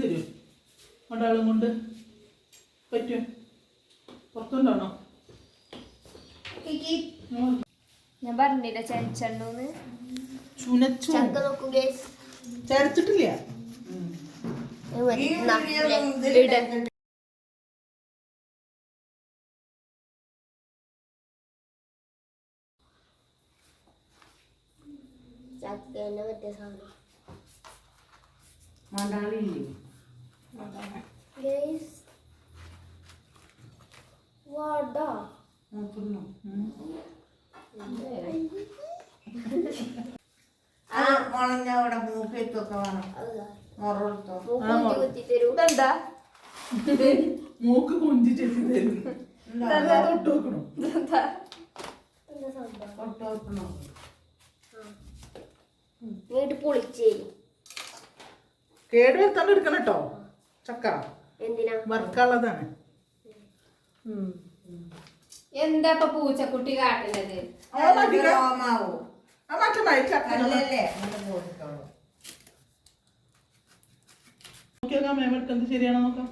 തരൂ. അടയാളം കൊണ്ട് പറ്റുമോ പുറത്തുണ്ടാണോ ഞാൻ പറഞ്ഞില്ല ചെഞ്ചണ്ണൂന്ന് ചുനച്ചു. ചക്ക നോക്കൂ ഗേസ് ചരച്ചിട്ടില്ല? ചക്കേന്റെ മറ്റേ സാധനം. മണ്ടാളില്ലേ ആ. മുളഞ്ഞ അവിടെ മൂക്കെത്തൊക്കെ വേണം ഇതെന്താ മൂക്ക് കൊഞ്ചി പൊളിച്ചേ കേട് എടുക്കണം കേട്ടോ. ചക്ക. എന്തിനാ? വറുക്കാനുള്ളതാണ്. എന്താ ഇപ്പൊ പൂച്ചക്കുട്ടി കാട്ടുന്നത്? രോമാവോ. അല്ലല്ലേ നോക്കിയോക്കാം മേമ എടുക്കുന്നത് ശരിയാണോ നോക്കാം.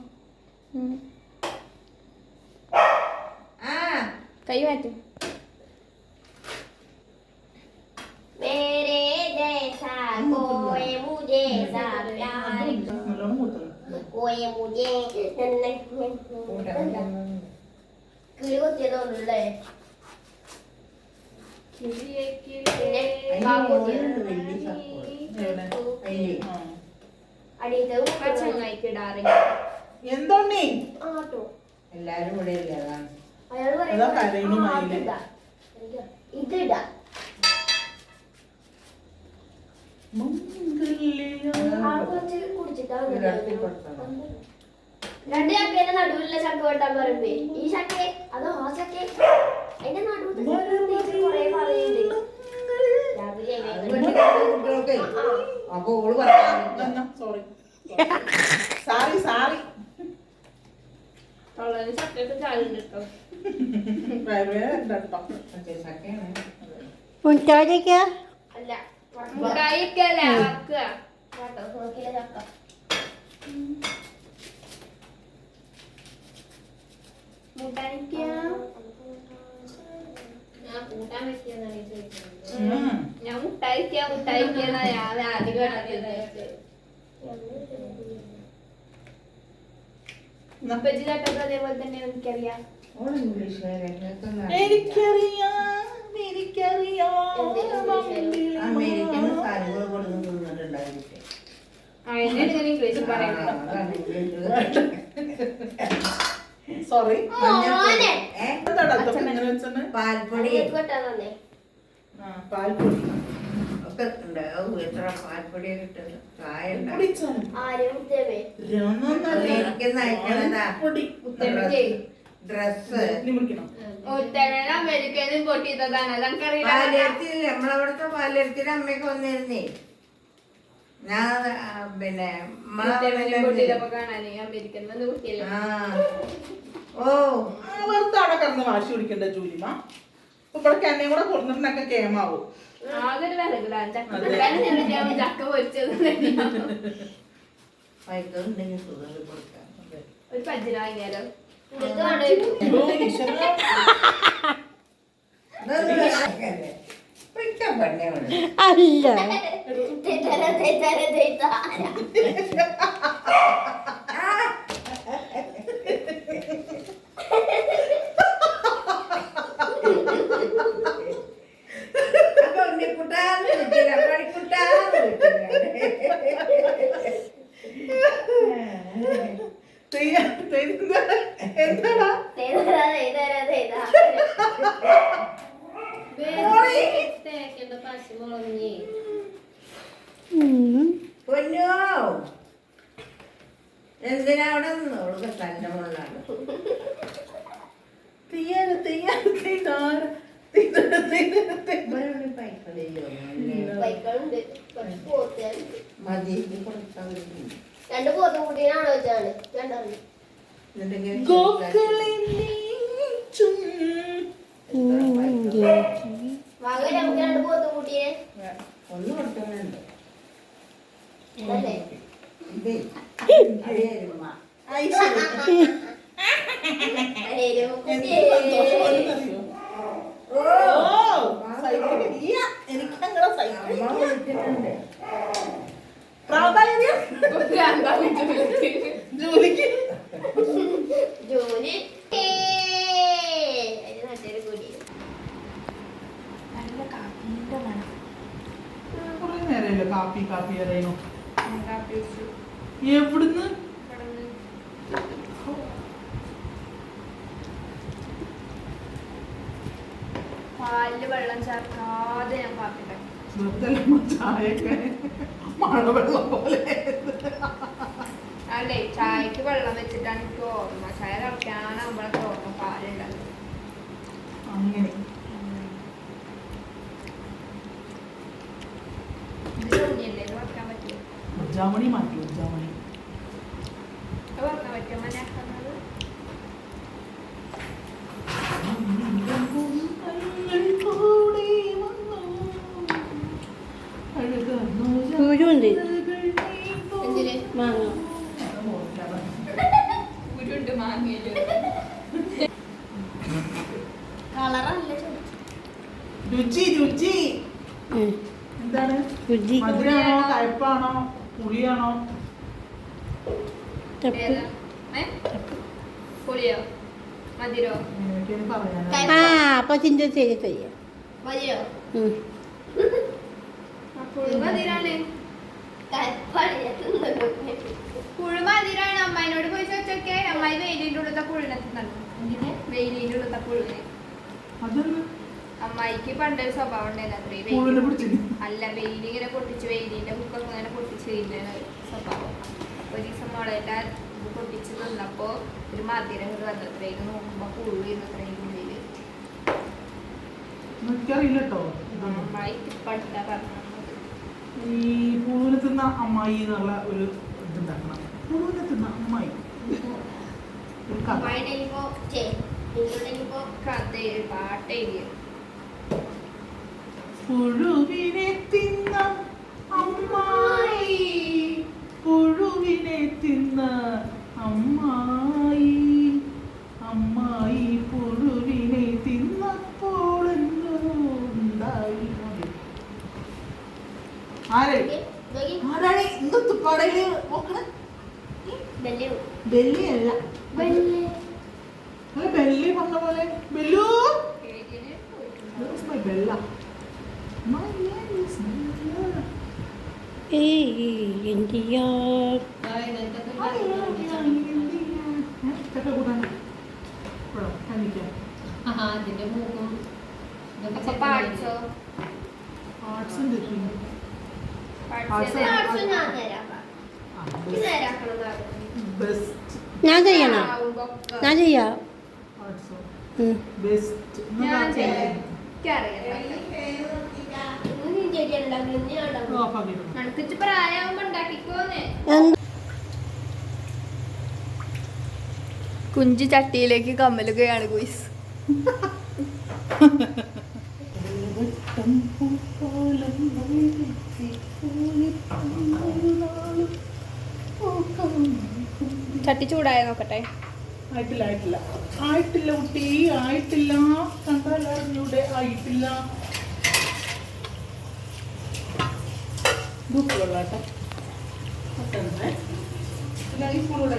ആ. കൈ മാറ്റി. ആ. അടിയത്തെ ചങ്ങായിക്ക് ഇടാറില്ല എന്തോണ്ണി ആട്ടോ എല്ലാരും ഇവിടെ ഇല്ല അതാണ് അയാൾ മയിൽ. ഇതിടാ രണ്ട് ചക്കേന്റെ നടുവിലുള്ള ചക്ക വെട്ടാൻ പറയുമ്പേ ഈ ചക്ക അതോ ആ ചക്ക? അതിന്റെ ടീച്ചർ കൊറേ പറയുന്നുണ്ട്. അപ്പൊ ഓൾ സോറി സാറി സാറി ചക്കയാണ്. അല്ല. മുട്ടായിക്കല്ല വക്കുക മുട്ടായിക്ക ഞാൻ മുട്ടായിക്ക മുട്ടായിക്കന്നാ ഞാൻ ആദ്യം കേട്ടത് ഇപ്പച്ചി ചട്ടൊക്കെ അതേപോലെ തന്നെ എനിക്കറിയാം. എനിക്കറിയാം. അമേരിക്കൻ ഞാൻ ഇംഗ്ലീഷിൽ പറയുന്നത് സോറി പാൽപ്പൊടി. പാൽപ്പൊടി. ഒക്കെ ഉണ്ട് എത്ര പാൽപ്പൊടിയൊക്കെ ഇട്ടത് ചായ കുത്തിയവേ അമേരിക്കൻ ഉത്തരവിജയ്. ഡ്രസ് ഉത്തരൻ അമേരിക്കയിൽ പൊട്ടിയതാണ് അതനക്കറിയില്ല പാലരുത്തി നമ്മളവിടുത്തെ പാലരുത്തിയുടെ അമ്മയൊക്കെ വന്നിരുന്നേ. ഞാൻ പിന്നെ ഓ. വെറുതെ അവിടെ കിടന്ന് വാശി പിടിക്കണ്ട ജൂലിമ? ഇപ്പൊ ഇവിടെ എന്നെയും കൂടെ കൊടുത്തിട്ടൊക്കെ കേമാവും. ഒരു ചക്ക പൊരിച്ചത്. സുഖം കൊടുക്കാം പജ്ജിന് തെറ്റാര അപ്പൊ ഉണ്ണിക്കുട്ടാന്ന് വിളിച്ചില്ല ബൈക്കുകളുണ്ട് കുറച്ച് പോത്തുകളുണ്ട് മതി. കൊടുക്കാൻ പറ്റും രണ്ട് പോത്തും കുട്ടീനാണോ വെച്ചാണ് രണ്ടെണ്ണം. എന്നിട്ടെങ്കിലും ഗോകുലിൽ നീ ചും. വാങ്ങി നമുക്ക് രണ്ട് പോത്തും കുട്ടീനെ ഒന്ന് കൊടുക്കുന്നുണ്ട്? ഓ, സൈക്കിൾ ഇല്ല. എനിക്ക് അങ്ങനെ സൈക്കിൾ അമ്മ ഇല്ല. വിളിച്ചിട്ടുണ്ട് പ്രാധാന്യം ജോലിക്ക്. ജോലി. ഏയ്. അതിന് നല്ലൊരു കൂടി നല്ല കാപ്പിന്റെ മണം. കുറെ നേരമല്ലോ കാപ്പി കാപ്പി എവിടുന്ന്? പാലിൽ വെള്ളം ചേർക്കാതെ ഞാൻ കാപ്പി അല്ല ചായയൊക്കെ. മഴവെള്ളം പോലെ. അല്ലേ ചായക്ക് വെള്ളം വെച്ചിട്ടാണ് എനിക്ക് ഓർമ്മ. ചായ തിളക്കാനാകുമ്പോഴൊക്കെ ഓർമ്മ പാലുണ്ടാവും അങ്ങനെ. പറ്റുമോ മാറ്റി ഉജ്ജാമണി ഇത് വെക്കാൻ പറ്റുമോ മനാക്കുന്നത് കുരുണ്ട് മാങ്ങ. രുചി രുചി. എന്താണ്? മധുരാണോ പുളിയാണോ? പുളിയോ? മതിരോ ആ അപ്പൊ ചിന്ത മതിയോ. പുളി മതിരാണ് പുഴു അമ്മായിനോട് പോയി ചോദിച്ചൊക്കെ. അമ്മായി വെയിലിന്റെ ഉള്ളത്തെ അതൊന്ന് അമ്മായിക്ക് പണ്ടൊരു സ്വഭാവം ഉണ്ടായിരുന്നു. അല്ല വെയിൽ ഇങ്ങനെ പൊട്ടിച്ച് വെയിലിന്റെ ബുക്കൊക്കെ ഇങ്ങനെ പൊട്ടിച്ച് സ്വഭാവം. ഒരു ദിവസം മുളയുടെ പൊട്ടിച്ച് നിന്നപ്പോ ഒരു മധുരം ഇത് വന്നത്രേ ഇത് നോക്കുമ്പോ പുഴു ഇരുന്നത്രേ ഉള്ളിൽ. അമ്മായി പണ്ടാ പറഞ്ഞത്. ഈ പൂവിനെ തിന്ന അമ്മായി എന്നുള്ള ഒരു ഇതുണ്ടാക്കണം. പൂവിനെ തിന്ന അമ്മായി. പുഴുവിനെ തിന്ന അമ്മായി. പുഴുവിനെ തിന്ന അമ്മായി. ചക്ക കൂട്ടാൻ? കഴിക്കാം. Arts best. ഞാൻ ചെയ്യണോ ഞാൻ ചെയ്യാം. arts ഓ? ഉം. Best. ഞാൻ എന്നാ ചെയ്യാം. ചെയ്യാം. എനിക്കറിയാം നീ ശരിയല്ലാങ്കിലും നീ ഓ, ഉണ്ടാവും off ആക്കിയിട്ടുണ്ട്. നനക്കിച്ച് പ്രായമാകുമ്പോ ഉണ്ടാക്കിക്കോന്ന് എന്ത് കുഞ്ചു ചട്ടിയിലേക്ക് കമ്മലുകയാണ് കുയിസ് ചട്ടി ചൂടായ നോക്കട്ടെ. ആയിട്ടില്ല ആയിട്ടില്ല. ആയിട്ടില്ല കുട്ടി ആയിട്ടില്ല. കണ്ടാലറിഞ്ഞൂടെ ആയിട്ടില്ല. ഉപ്പ് വെള്ളാട്ടെ ഈ കൂടെ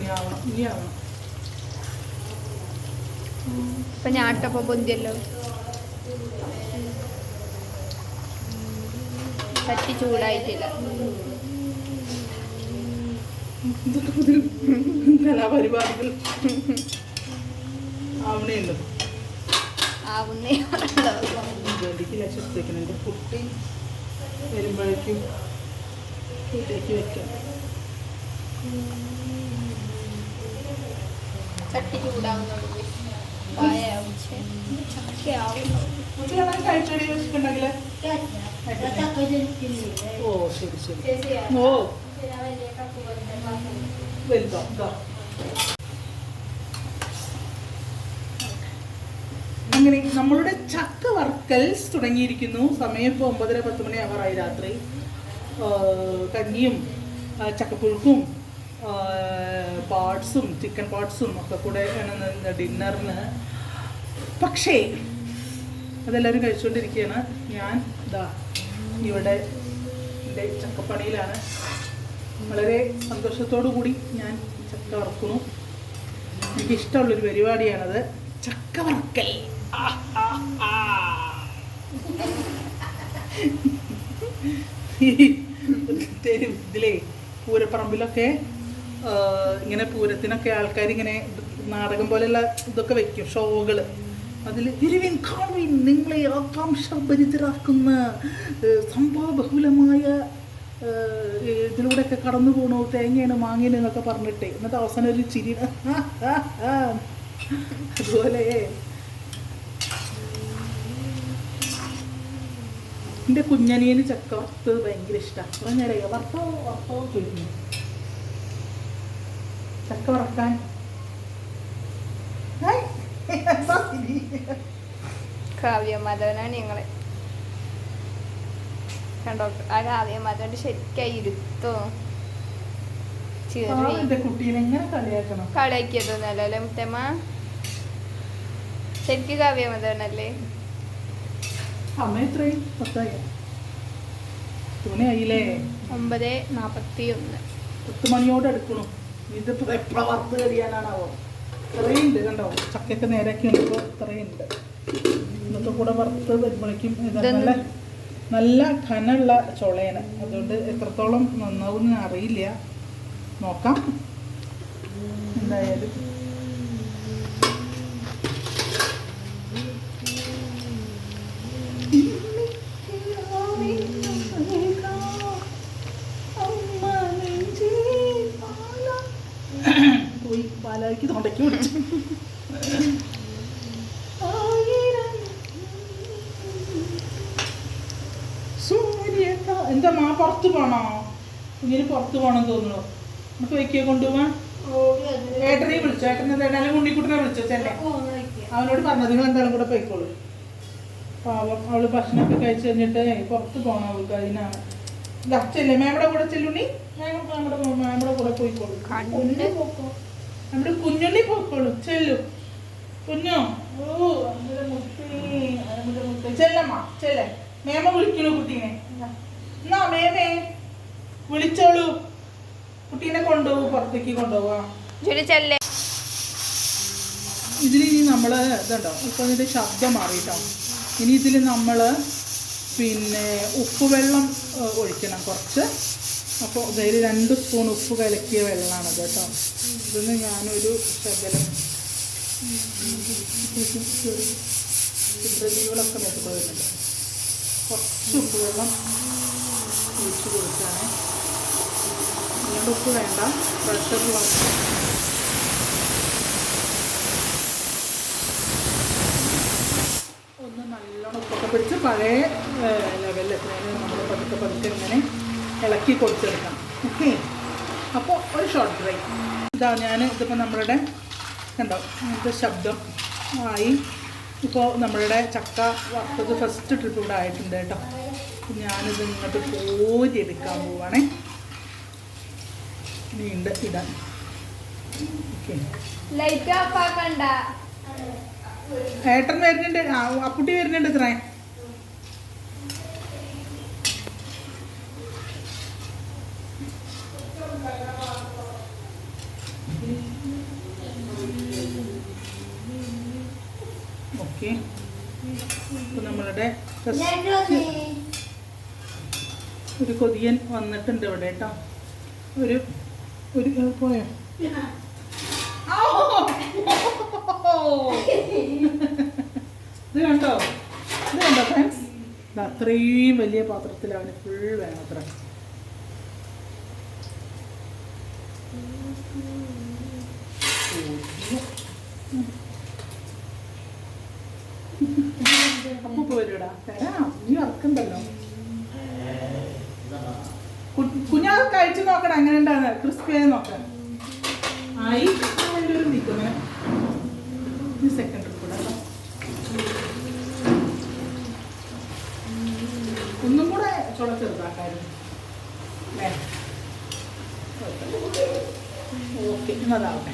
നീ ആവണം ഇപ്പൊ ഞാട്ടപ്പോ പൊന്തിയല്ലോ. ചട്ടി ചൂടായിട്ടില്ല. കലാപരിപാടികൾ ആവണേ ഉള്ളൂ ആവുന്നേ. വെടിക്ക് ലക്ഷത്തേക്ക് എന്റെ കുട്ടി വരുമ്പോഴേക്കും വീട്ടിലേക്ക് വെക്കാം. ചട്ടി ചൂടാവുന്നുള്ളൂ ഓ ശരി ശരി. ഓ. വലുതോ അങ്ങനെ നമ്മളുടെ ചക്ക വർക്കൽസ് തുടങ്ങിയിരിക്കുന്നു. സമയം ഇപ്പോൾ ഒമ്പതര പത്ത് മണി ആവാറായി രാത്രി. കഞ്ഞിയും ചക്കപ്പുഴുക്കും പാർട്സും ചിക്കൻ പാർട്സും ഒക്കെ കൂടെ ആണ് ഡിന്നറിന്. പക്ഷേ അതെല്ലാവരും കഴിച്ചുകൊണ്ടിരിക്കുകയാണ് ഞാൻ ഇതാ ഇവിടെ എന്റെ ചക്കപ്പണിയിലാണ്. വളരെ സന്തോഷത്തോടു കൂടി ഞാൻ ചക്ക വറക്കുന്നു. എനിക്കിഷ്ടമുള്ളൊരു പരിപാടിയാണത്. ചക്ക വറക്കൽ. ഇതിലേ പൂരപ്പറമ്പിലൊക്കെ ഇങ്ങനെ പൂരത്തിനൊക്കെ ആൾക്കാർ ഇങ്ങനെ നാടകം പോലെയുള്ള ഇതൊക്കെ വെക്കും ഷോകൾ അതിൽ തിരുവിൻ കാണുവിൻ നിങ്ങളെ ആകാംക്ഷഭരിതരാക്കുന്ന ഭരിതരാക്കുന്ന സംഭവബഹുലമായ ഇതിലൂടെയൊക്കെ കടന്നു പോകണു തേങ്ങയാണ് മാങ്ങയാണ് എന്നൊക്കെ പറഞ്ഞിട്ട്. എന്നിട്ട് അവസാനം ഒരു ചിരി. അതുപോലെ. എന്റെ കുഞ്ഞനിയന് ചക്ക വറുത്തത് ഭയങ്കര ഇഷ്ടമാണ് നേരം വറുത്തോ വറുത്തോ? ചോദിക്കുന്നു ചക്ക വറക്കാൻ? കാവ്യമാധവനാണ് ഞങ്ങളെ. കണ്ടോ? ആ കാവ്യമാധവന്റെ ശരിക്കായി ഇരുത്തോ. കളിയാക്കിയതൊന്നല്ല മുത്തമ്മ? ശരിക്കും കാവ്യമാധവനല്ലേ ഒമ്പത് നാപ്പത്തി ഒന്ന് പത്ത് മണിയോട് എടുക്കണു ഇതിപ്പോ എപ്പോഴാ വറുത്ത് കഴിയാനാണാവോ ഇത്രയും ഉണ്ട് കണ്ടോ? ചക്കയൊക്കെ നേരാക്കി വന്നപ്പോൾ ഇത്രയും ഉണ്ട് ഇന്നത്തെ കൂടെ വറുത്ത് വരുമ്പോഴേക്കും നല്ല നല്ല ഘനമുള്ള ചുളയാണ്. അതുകൊണ്ട് എത്രത്തോളം നന്നാവും അറിയില്ല. നോക്കാം. എന്തായാലും. എന്താ? മാ പുറത്ത് പോണോ? ഇങ്ങനെ പുറത്ത് പോകണം തോന്നുന്നു. നമുക്ക് വയ്ക്കുക കൊണ്ടുപോവാൻ? ഏട്ടനെ വിളിച്ചോ? ഏട്ടനെ ഏട്ടാലും കുണ്ടിക്കുട്ടനെ വിളിച്ചോ ചെന്നെ അവനോട് പറഞ്ഞത് നിങ്ങൾ എന്തായാലും കൂടെ പോയിക്കോളൂ. പാവം അവൾ ഭക്ഷണമൊക്കെ കഴിച്ചു കഴിഞ്ഞിട്ട് പുറത്ത് പോകണം അവൾക്ക് അതിനാണ് ഇതാ ചെല്ലേ മാമയുടെ കൂടെ ചെല്ലുണ്ണി? മേമ- മേമയുടെ മോ- കൂടെ പോയിക്കോളൂ. നമ്മുടെ കുഞ്ഞുണ്ണി പോയിക്കോളൂ ചെല്ലു. കുഞ്ഞോ? ഓ നമ്മുടെ മുത്തി ചെല്ലമ്മ ചെല്ലേ. മേമ വിളിക്കണു കുട്ടീനെ. എന്നാ മേമേ വിളിച്ചോളൂ. കുട്ടീനെ കൊണ്ടുപോകും പുറത്തേക്ക് കൊണ്ടുപോവാ ഇതിന് ഇതിൽ ഇനി നമ്മൾ ഇതുണ്ടോ ഇപ്പം ഇതിന്റെ ശബ്ദം മാറിയിട്ടോ. ഇനി ഇതിൽ നമ്മൾ പിന്നെ ഉപ്പുവെള്ളം ഒഴിക്കണം. കുറച്ച് അപ്പോൾ ഇതിൽ രണ്ട് സ്പൂൺ ഉപ്പ് കലക്കിയ വെള്ളമാണ് കേട്ടോ. ഇതൊന്ന് ഞാനൊരു ശകലം ചിത്രജീവികളൊക്കെ നോക്കി വരുന്നുണ്ട് കുറച്ച് ഉപ്പുവെള്ളം ഒഴിച്ച് കൊടുക്കുകയാണേ. ഉപ്പ് വേണ്ട. പ്രഷർ വർക്ക് ഒന്ന് നല്ലോണം ഉപ്പൊക്കെ പിടിച്ച് പഴയ ലെവലിൽ എത്തുന്നതിന് നമ്മൾ പതുക്കെ പതുക്കെ ഇങ്ങനെ ഇളക്കി കൊടുത്തെടുക്കാം ഓക്കെ അപ്പോൾ ഒരു ഷോർട്ട് ഡ്രൈ ഇതാ ഞാൻ ഇതിപ്പോൾ നമ്മളുടെ കണ്ടോ? ഇങ്ങനത്തെ ശബ്ദം ആയി. ഇപ്പോൾ നമ്മളുടെ ചക്ക വറുത്തത് ഫസ്റ്റ് ട്രിപ്പ് ഇവിടെ ആയിട്ടുണ്ട് കേട്ടോ. ഞാനിത് ഇങ്ങോട്ട് കോരി എടുക്കാൻ പോവാണേ. നീണ്ട് ഇടാൻ ഓക്കെ ലൈറ്റ് ഓഫ് ആക്കണ്ട. ഏട്ടൻ വരുന്നുണ്ട്. അപ്പുട്ടി വരുന്നുണ്ട് ഇത്രേ. ഓക്കെ ഇപ്പൊ നമ്മളുടെ ഫസ്റ്റ് ഒരു കൊതിയൻ വന്നിട്ടുണ്ട് ഇവിടെ കേട്ടോ. ഒരു ഒരു പോയോ? ഇത് കണ്ടോ? ഇത് കണ്ടോ ഫ്രണ്ട്സ് അത്രയും വലിയ പാത്രത്തിലാണ് ഫുൾ വേണം അത്ര അപ്പൊ നീ കഴിച്ചു നോക്കണം. അങ്ങനെ ഉണ്ടാണ് ക്രിസ്പിയായി ആയി. അതിന്റെ ഒരു ഒന്നും കൂടെ ചുള ചെറുതാക്കായിരുന്നു ഓക്കെ. എന്നതാവട്ടെ